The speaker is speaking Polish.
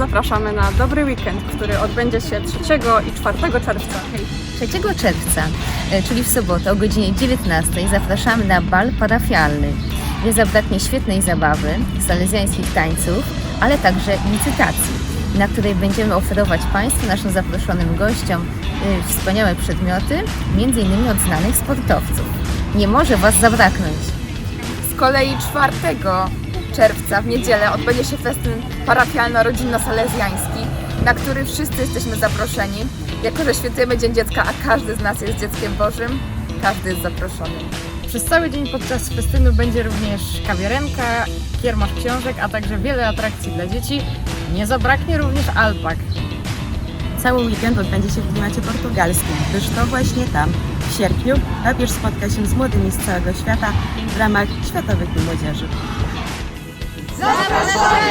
zapraszamy na dobry weekend, który odbędzie się 3 i 4 czerwca. 3 czerwca, e, czyli w sobotę o godzinie 19 zapraszamy na bal parafialny. Nie zabraknie świetnej zabawy, salezjańskich tańców, ale także licytacji, na której będziemy oferować Państwu, naszym zaproszonym gościom, e, wspaniałe przedmioty, m.in. od znanych sportowców. Nie może Was zabraknąć. Z kolei 4 czerwca w niedzielę odbędzie się festyn parafialno-rodzinno-salezjański, na który wszyscy jesteśmy zaproszeni. Jako, że świętujemy Dzień Dziecka, a każdy z nas jest dzieckiem Bożym, każdy jest zaproszony. Przez cały dzień podczas festynu będzie również kawiarenka, kiermasz książek, a także wiele atrakcji dla dzieci. Nie zabraknie również alpak. Cały weekend odbędzie się w klimacie portugalskim, gdyż to właśnie tam, w sierpniu, papież spotka się z młodymi z całego świata w ramach Światowych Dni Młodzieży. Zapraszamy!